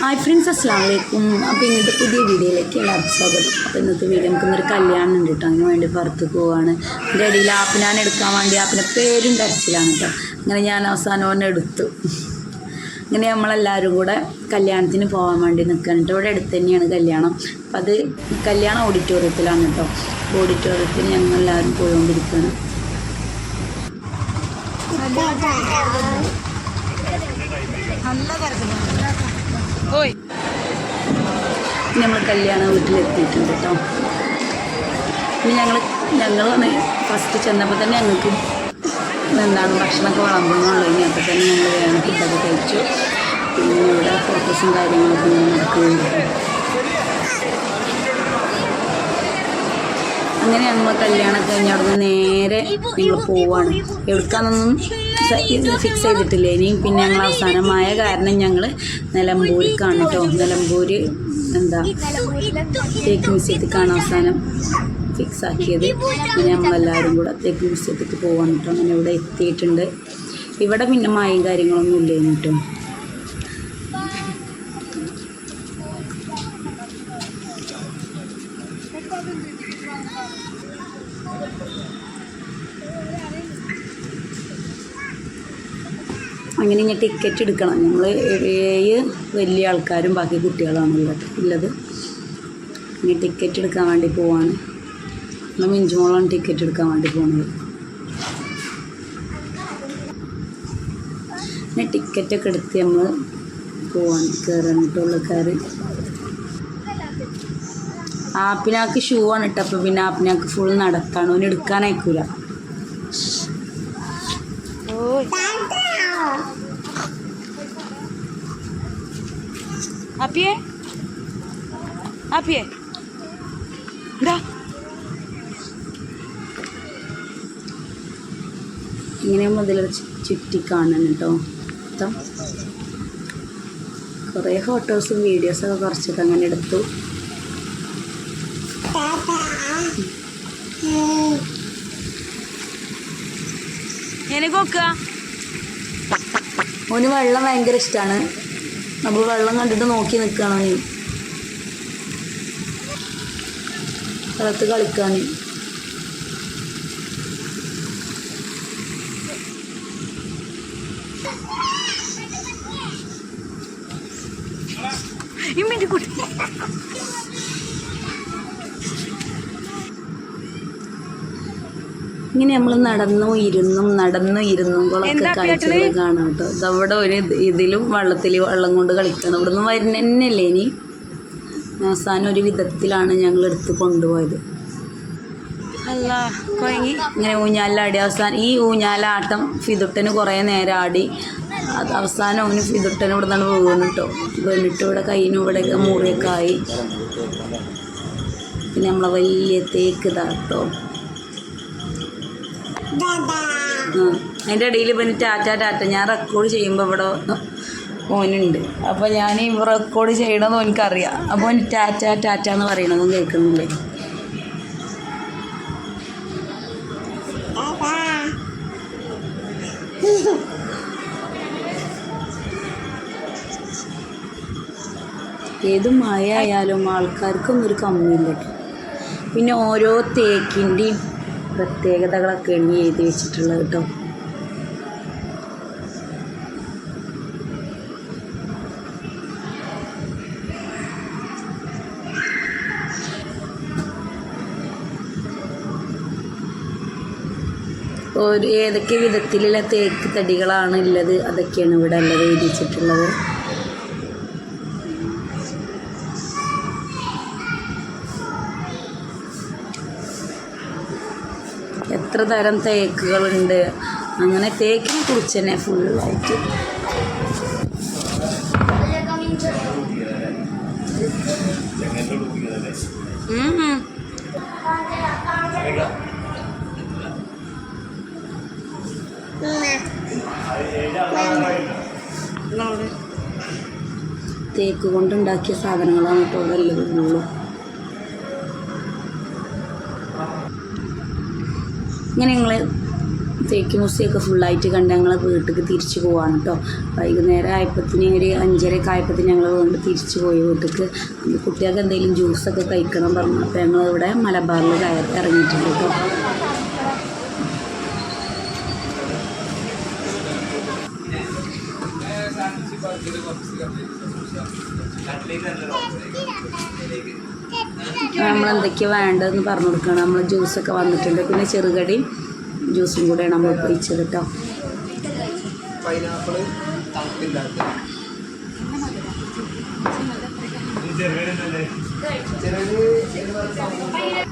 Hi friends അസ്സാം വലൈക്കും അപ്പോൾ ഇന്നത്തെ പുതിയ വീഡിയോയിലേക്ക് എല്ലാവർക്കും സ്വാഗതം. അപ്പോൾ ഇന്നത്തെ വീഡിയോ നമുക്ക് ഇന്നൊരു കല്യാണം ഉണ്ട് കേട്ടോ. അതിന് വേണ്ടി പുറത്ത് പോവാണ്. എന്റെ ഇടയിൽ ആപ്പിനാൻ എടുക്കാൻ വേണ്ടി ആപ്പിന്റെ പേരും തരച്ചിലാണ് കേട്ടോ. അങ്ങനെ ഞാൻ അവസാനം ഒന്ന് എടുത്തു. അങ്ങനെ നമ്മളെല്ലാവരും കൂടെ കല്യാണത്തിന് പോകാൻ വേണ്ടി നിൽക്കുകയാണ് കേട്ടോ. ഇവിടെ അടുത്ത് തന്നെയാണ് കല്യാണം. അപ്പം അത് കല്യാണം ഓഡിറ്റോറിയത്തിലാണ് കേട്ടോ. ഓഡിറ്റോറിയത്തിൽ ഞങ്ങൾ എല്ലാവരും പോയിക്കൊണ്ടിരിക്കുകയാണ് ഓയ് കല്യാണ വീട്ടിലെത്തിയിട്ടുണ്ട് കേട്ടോ. ഇനി ഞങ്ങൾ ഞങ്ങളാണ് ഫസ്റ്റ് ചെന്നപ്പോൾ തന്നെ ഞങ്ങൾക്ക് എന്താണ് ഭക്ഷണമൊക്കെ വിളമ്പണമെന്നുള്ളൂ ഇനി അപ്പോൾ തന്നെ ഞങ്ങൾ വേണം ഫുഡൊക്കെ കഴിച്ചു. പിന്നെ ഇവിടെ ഫോട്ടോസും കാര്യങ്ങളൊക്കെ ഇങ്ങനെ നടക്കുകയുണ്ട് അങ്ങനെ ഞങ്ങൾ കല്യാണം കഴിഞ്ഞ് അവിടെ നിന്ന് നേരെ ഞങ്ങൾ പോവാണ്. എവിടുക്കാന്നൊന്നും ഫിക്സ് ചെയ്തിട്ടില്ല? ഇനി പിന്നെ ഞങ്ങൾ അവസാനമായ കാരണം ഞങ്ങൾ നിലമ്പൂരിക്കാണ് കേട്ടോ. നിലമ്പൂർ എന്താ? തേക്ക് കാണാൻ അവസാനം ഫിക്സ് ആക്കിയത്. അങ്ങനെ നമ്മളെല്ലാവരും കൂടെ തേക്ക് മ്യൂസിയത്തേക്ക് പോവാണ് കേട്ടോ. അങ്ങനെ ഇവിടെ എത്തിയിട്ടുണ്ട്. ഇവിടെ പിന്നെ മായും കാര്യങ്ങളൊന്നും ഇല്ലേനു കേട്ടോ. അങ്ങനെ ഇങ്ങനെ ടിക്കറ്റ് എടുക്കണം. നമ്മൾ ഏഴ് വലിയ ആൾക്കാരും ബാക്കി കുട്ടികളാണ് ഉള്ളത് ഉള്ളത്. ഇനി ടിക്കറ്റ് എടുക്കാൻ വേണ്ടി പോവാണ്. നമ്മൾ മിഞ്ചുമോളാണ് ടിക്കറ്റ് എടുക്കാൻ വേണ്ടി പോകുന്നത് പിന്നെ ടിക്കറ്റൊക്കെ എടുത്ത് നമ്മൾ പോവാൻ കയറാനിട്ടുള്ള കയറി. ആപ്പിനാക്ക് ഷൂ ആണ് ഇട്ട അപ്പോൾ പിന്നെ ആപ്പിനാക്ക് ഫുൾ നടത്താണ് ഓന് ഇടാ ഇങ്ങനെ മുതൽ ചുറ്റി കാണണം കേട്ടോ മൊത്തം കുറേ ഫോട്ടോസും വീഡിയോസൊക്കെ കുറച്ചൊക്കെ അങ്ങനെ എടുത്തു. എനിക്ക് നോക്കുക ഓന് വെള്ളം ഭയങ്കര ഇഷ്ടമാണ് നമ്മൾ വെള്ളം കണ്ടിട്ട് നോക്കി നിൽക്കണം ഓന് വെള്ളത്ത് കളിക്കാൻ. ഇമ്മിന്റെ കുട്ടി ഇങ്ങനെ നമ്മൾ നടന്നു ഇരുന്നും നടന്നു ഇരുന്നും എന്താ കാഴ്ചകൾ? കാണാം കേട്ടോ. ഇതവിടെ ഒരു ഇതിലും വള്ളത്തിൽ വള്ളം കൊണ്ട് കളിക്കണം. ഇവിടുന്ന് വരുന്ന തന്നെയല്ലേ ഇനി? അവസാനം ഒരു വിധത്തിലാണ് ഞങ്ങൾ എടുത്ത് കൊണ്ടുപോയത്. അല്ല കൊയങ്ങി. ഇങ്ങനെ ഊഞ്ഞാലാടി അവസാനം ഈ ഊഞ്ഞാലാട്ടം ഫിതുട്ടന് കുറേ നേരം ആടി. അത് അവസാനം അവന് ഫിതുട്ടന് ഇവിടെ നിന്നാണ് വീണ് കേട്ടോ. വീണിട്ട് ഇവിടെ കയ്യിനും ഇവിടെയൊക്കെ മുറിയൊക്കെ ആയി. പിന്നെ നമ്മളെ വലിയ തേക്ക് ഇതാട്ടോ അതിന്റെ ഇടയിൽ പിന്നെ ടാറ്റ ടാറ്റ. ഞാൻ റെക്കോർഡ് ചെയ്യുമ്പോൾ ഇവിടെ ഓനുണ്ട് അപ്പോൾ ഞാൻ റെക്കോർഡ് ചെയ്യണമെന്ന് ഓനിക്കറിയാം. അപ്പോൾ ഓൻ ടാറ്റ ടാറ്റ എന്ന് പറയണതും കേൾക്കുന്നില്ലേ? ഏത് മഴ ആയാലും ആൾക്കാർക്കൊന്നും ഒരു കമ്മിയില്ല. പിന്നെ ഓരോ തേക്കിന്റെയും പ്രത്യേകതകളൊക്കെയാണ് എണ്ണി എഴുതി വെച്ചിട്ടുള്ളത് കേട്ടോ. ഒരു ഏതൊക്കെ വിധത്തിലുള്ള തേക്ക് തടികളാണ് ഉള്ളത്? അതൊക്കെയാണ് ഇവിടെ ഉള്ളത് എഴുതി എത്ര തരം തേക്കുകളുണ്ട്? അങ്ങനെ തേക്കിനെ കുറിച്ച് തന്നെ ഫുള്ളായിട്ട് തേക്ക് കൊണ്ടുണ്ടാക്കിയ സാധനങ്ങളാണ് ഇപ്പോൾ ഇവിടെ ഉള്ളത് ഇങ്ങനെ ഞങ്ങൾ തേക്ക് മുസിയൊക്കെ ഫുള്ളായിട്ട് കണ്ട് ഞങ്ങൾ വീട്ടിലേക്ക് തിരിച്ചു പോവാണ് കേട്ടോ വൈകുന്നേരം ആയപ്പത്തിന് ഒരു അഞ്ചരയൊക്കെ ആയപ്പത്തിന് ഞങ്ങൾ വീണ്ടും തിരിച്ചു പോയി വീട്ടിലേക്ക് കുട്ടികൾക്ക് എന്തെങ്കിലും ജ്യൂസൊക്കെ കഴിക്കണം പറഞ്ഞു അപ്പോൾ ഞങ്ങൾ ഇവിടെ മലബാറിൽ കയറി ഇറങ്ങിയിട്ടുണ്ട് കേട്ടോ നമ്മൾ എന്തൊക്കെയാണ് വേണ്ടതെന്ന് പറഞ്ഞു കൊടുക്കണം നമ്മൾ ജ്യൂസൊക്കെ വന്നിട്ടുണ്ട്. പിന്നെ ചെറുകടിയും ജ്യൂസും കൂടെയാണ് നമ്മൾ ഒഴിച്ചത് കേട്ടോ പൈനാപ്പിൾ